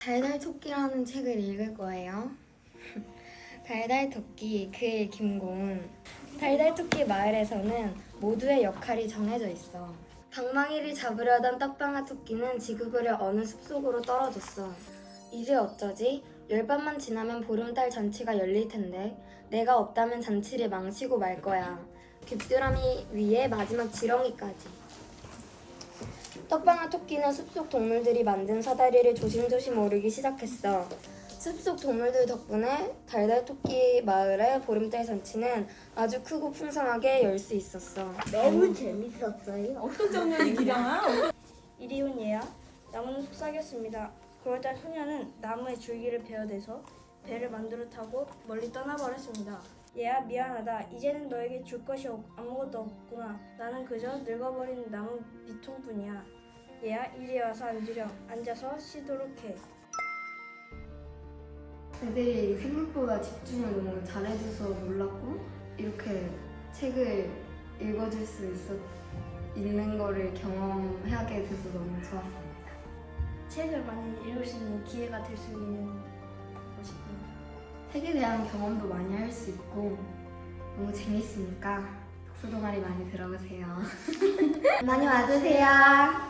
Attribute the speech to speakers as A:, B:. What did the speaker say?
A: 달달토끼라는 책을 읽을 거예요. 달달토끼 그의 김고은 달달토끼 마을에서는 모두의 역할이 정해져 있어. 방망이를 잡으려던 떡방아 토끼는 지구그려 어느 숲속으로 떨어졌어. 이제 어쩌지? 열밤만 지나면 보름달 잔치가 열릴 텐데 내가 없다면 잔치를 망치고 말 거야. 귀뚜라미 위에 마지막 지렁이까지. 떡방아 토끼는 숲속 동물들이 만든 사다리를 조심조심 오르기 시작했어. 숲속 동물들 덕분에 달달 토끼 마을의 보름달 잔치는 아주 크고 풍성하게 열 수 있었어.
B: 너무 재밌었어요.
C: 어떤 장면이 기량아?
D: 이리 온 얘야. 나무는 속삭였습니다. 그러자 소녀는 나무의 줄기를 베어대서 배를 만들어 타고 멀리 떠나버렸습니다. 얘야 미안하다. 이제는 너에게 줄 것이 없- 아무것도 없구나. 나는 그저 늙어버린 나무 비통뿐이야. 얘야 이리 와서 앉으렴. 앉아서 쉬도록 해.
A: 애들이 생각보다 집중을 너무 잘해줘서 놀랐고 이렇게 책을 읽어줄 수 있었, 있는 거를 경험하게 돼서 너무 좋았습니다.
D: 책을 많이 읽을 수 있는 기회가 될 수 있는
A: 책에 대한 경험도 많이 할 수 있고 너무 재밌으니까 독서 동아리 많이 들어오세요. 많이 와주세요.